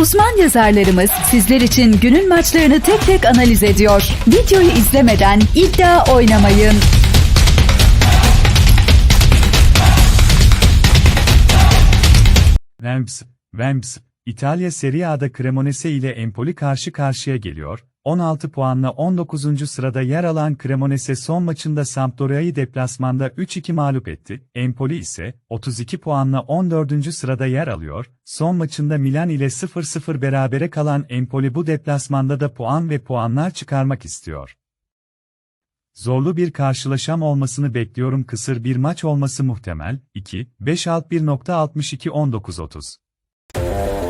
Uzman yazarlarımız sizler için günün maçlarını tek tek analiz ediyor. Videoyu izlemeden iddia oynamayın. Vamps, Vamps, İtalya Serie A'da Cremonese ile Empoli karşı karşıya geliyor. 16 puanla 19. sırada yer alan Cremonese son maçında Sampdoria'yı deplasmanda 3-2 mağlup etti. Empoli ise 32 puanla 14. sırada yer alıyor. Son maçında Milan ile 0-0 berabere kalan Empoli bu deplasmanda da puan ve puanlar çıkarmak istiyor. Zorlu bir karşılaşam olmasını bekliyorum kısır bir maç olması muhtemel. 2, 5 alt 1.62 19.30